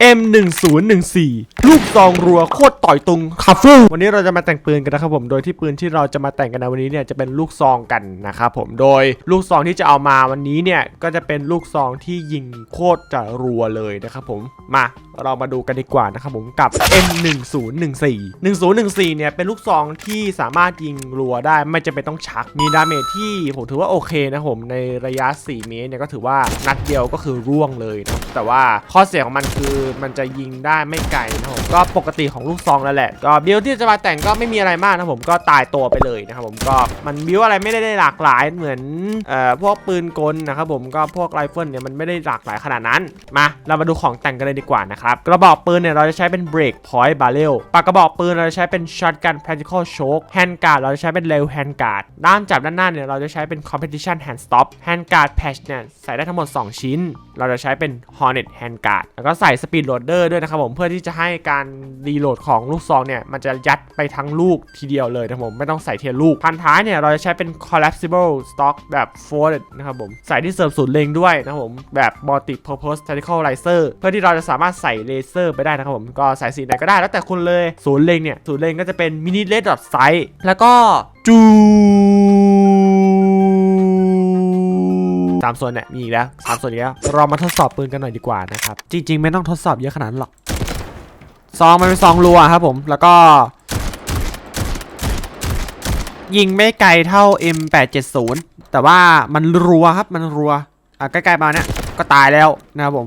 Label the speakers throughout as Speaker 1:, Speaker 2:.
Speaker 1: M1014 ลูกซองรัวโคตรต่อยตุงคาฟูวันนี้เราจะมาแต่งปืนกันนะครับผมโดยที่ปืนที่เราจะมาแต่งกันในวันนี้เนี่ยจะเป็นลูกซองกันนะครับผมโดยลูกซองที่จะเอามาวันนี้เนี่ยก็จะเป็นลูกซองที่ยิงโคตรจะรัวเลยนะครับผมมาเรามาดูกันดีกว่านะครับผมกับ M1014 1014เนี่ยเป็นลูกซองที่สามารถยิงรัวได้ไม่จำเป็นต้องชัก มีดาเมจที่ผมถือว่าโอเคนะครับผมในระยะ 4 เมตรเนี่ยก็ถือว่านัดเดียวก็คือร่วงเลยนะแต่ว่าข้อเสียของมันคือมันจะยิงได้ไม่ไกลนะผมก็ปกติของลูกซองแล้วแหละก็บิลที่จะมาแต่งก็ไม่มีอะไรมากนะผมก็ตายตัวไปเลยนะครับผมก็มันบิลอะไรไม่ได้หลากหลายเหมือนเอ่อพวกปืนกลนะครับผมก็พวกไรเฟิลเนี่ยมันไม่ได้หลากหลายขนาดนั้นมาเรามาดูของแต่งกันเลยดีกว่านะครับกระบอกปืนเนี่ยเราจะใช้เป็น break point barrel ปากกระบอกปืนเราจะใช้เป็น shotgun practical choke hand guard เราจะใช้เป็น rail hand guard ด้ามจับด้านหน้าเนี่ยเราจะใช้เป็น competition hand stop hand guard patch เนี่ยใส่ได้ทั้งหมด 2 ชิ้น เราจะใช้เป็น hornet hand guard แล้วก็ใส่ speed loader ด้วยนะครับผมเพื่อที่จะให้การรีโหลดของลูกซองเนี่ยมันจะยัดไปทั้งลูกทีเดียวเลยนะครับผมไม่ต้องใส่เทียลูกพันท้ายเนี่ยเราจะใช้เป็น collapsible stock แบบ folded นะครับผมใส่ที่เสริมศูนย์เล็งด้วยนะครับผมแบบ multi purpose tactical laser เพื่อที่เราจะสามารถใส่เลเซอร์ไปได้นะครับผมก็ใส่สีไหนก็ได้แล้วแต่คุณเลยศูนย์เล็งเนี่ยศูนย์เล็งก็จะเป็น mini red dot sight แล้วก็จูสามส่วนเนี่ยมีอีกแล้วสามส่วนอีกแล้วเรามาทดสอบปืนกันหน่อยดีกว่านะครับ จริง ๆ ไม่ต้องทดสอบเยอะขนาดนั้นหรอก ซองมันเป็นซองรัวครับผม แล้วก็ ยิงไม่ไกลเท่า M870 แต่ว่ามันรัวครับมันรัว อะใกล้ๆมาเนี่ยก็ตายแล้วนะครับผม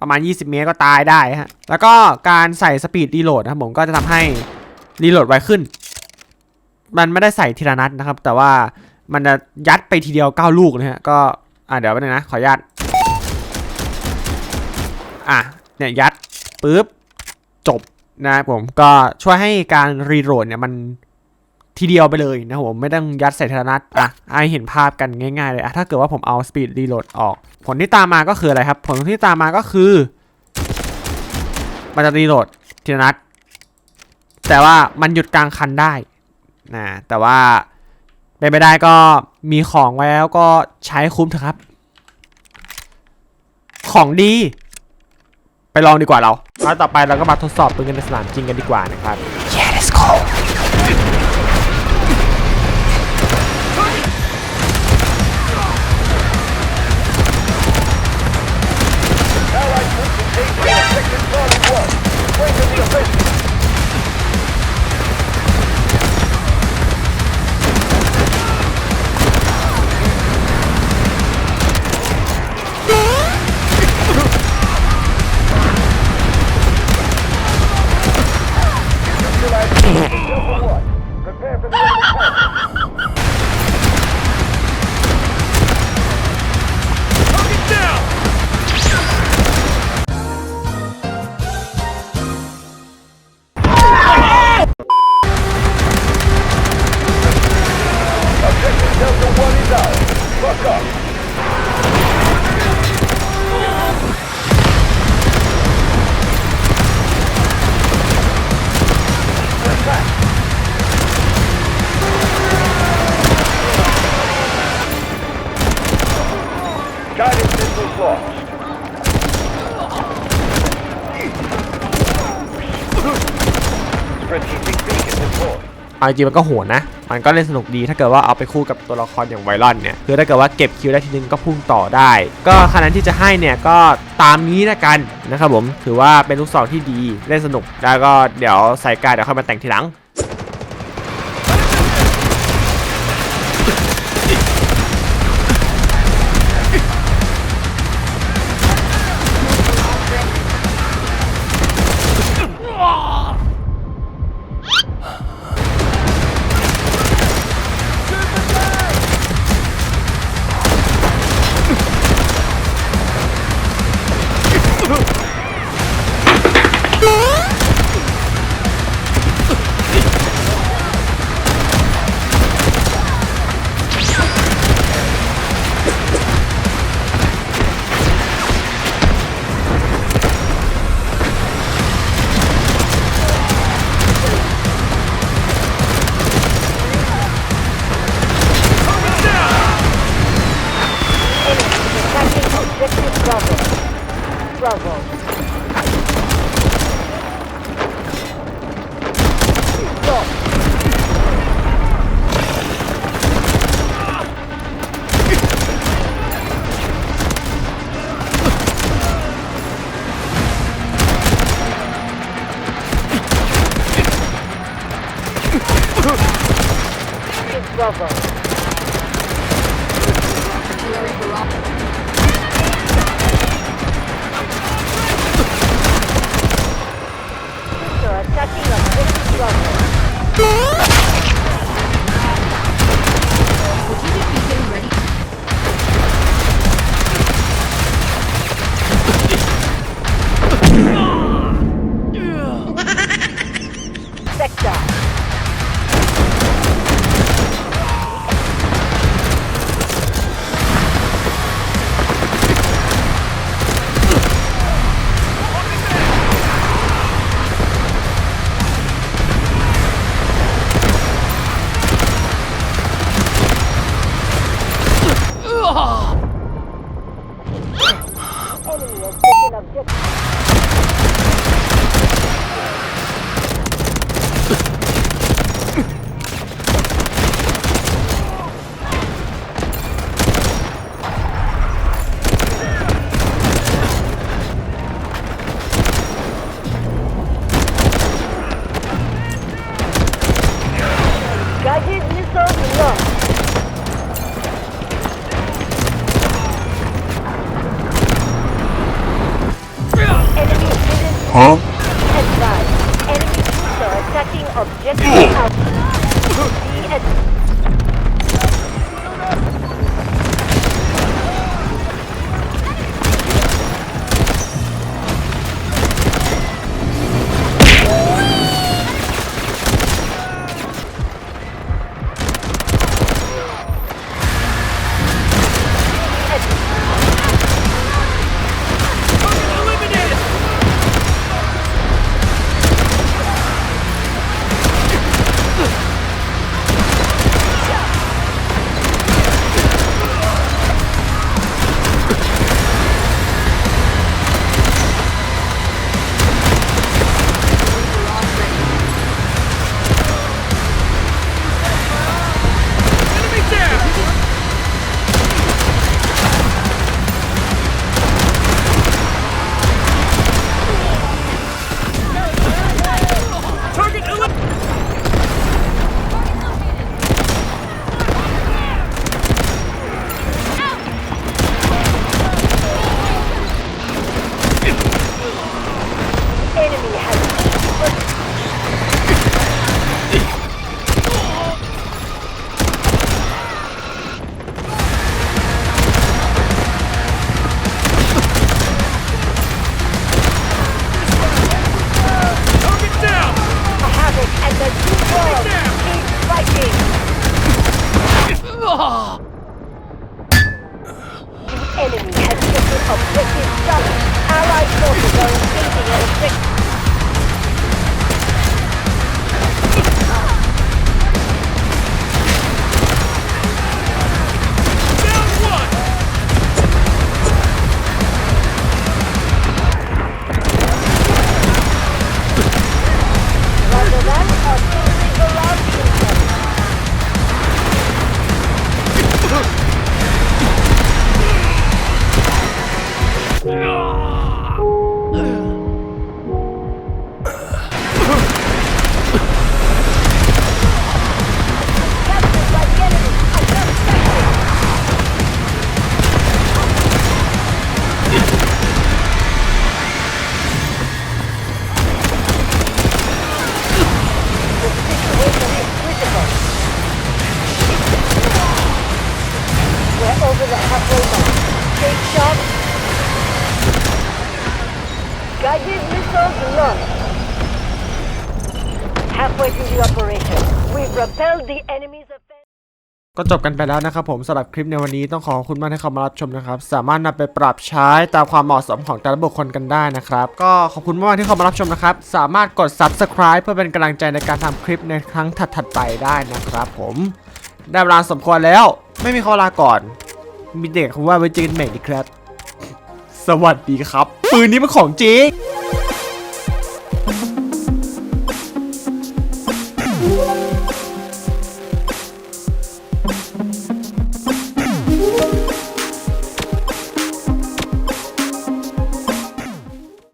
Speaker 1: ประมาณ 20 เมตรก็ตายได้ฮะ แล้วก็การใส่สปีดรีโหลดนะครับผมก็จะทำให้รีโหลดไวขึ้น มันไม่ได้ใส่ทีละนัดนะครับ แต่ว่ามันจะยัดไปทีเดียว 9 ลูกนะฮะ ก็ อะเดี๋ยวแป๊บนึงนะ ขออนุญาตอะ เนี่ย ยัดปุ๊บ จบ นะครับผมก็ช่วยให้การรีโหลดเนี่ยมันทีเดียวไปเลยนะผมไม่ต้องยัดใส่ทีละนัดอะให้เห็นภาพกันง่ายๆเลยอะถ้าเกิดว่าผมเอาสปีดรีโหลดออก ผลที่ตามมาก็คืออะไรครับ ผลที่ตามมาก็คือ มันจะรีโหลดทีนัดแต่ว่ามันหยุดกลางคันได้นะแต่ว่าเป็นไปได้ก็มีของไว้แล้วก็ใช้คุ้มเถอะครับ ของดี ไปลองดีกว่าเราแล้วต่อไปเราก็มาทดสอบปืนกันในสนามจริงกันดีกว่านะครับ เอาจริงมันก็โหดนะ มันก็เล่นสนุกดีถ้าเกิดว่าเอาไปคู่กับตัวละครอย่างไวรอนเนี่ย คือถ้าเกิดว่าเก็บคิวได้ทีนึงก็พุ่งต่อได้ ก็คะแนนที่จะให้เนี่ยก็ตามนี้ละกันนะครับผม ถือว่าเป็นลูกศรที่ดี เล่นสนุก แล้วก็เดี๋ยวใส่กายเดี๋ยวค่อยมาแต่งทีหลัง
Speaker 2: Huh?
Speaker 3: Advise. Enemy attacking objective Halfway through the operation, we've repelled the enemy's offense.
Speaker 1: ก็จบกันไปแล้วนะครับผมสำหรับคลิปในวันนี้ต้องขอขอบคุณมากที่เข้ามารับชมนะครับ สามารถนำไปปรับใช้ตามความเหมาะสมของแต่ละบุคคลกันได้นะครับ ก็ขอบคุณมากๆที่เข้ามารับชมนะครับ สามารถกด subscribe เพื่อเป็นกำลังใจในการทำคลิปในครั้งถัดๆไปได้นะครับผมได้เวลาสมควรแล้ว ไม่มีข้อลาก่อน มีเด็กคำว่าไว้เจอกันใหม่นะครับ สวัสดีครับ ปืนนี้มันของจริง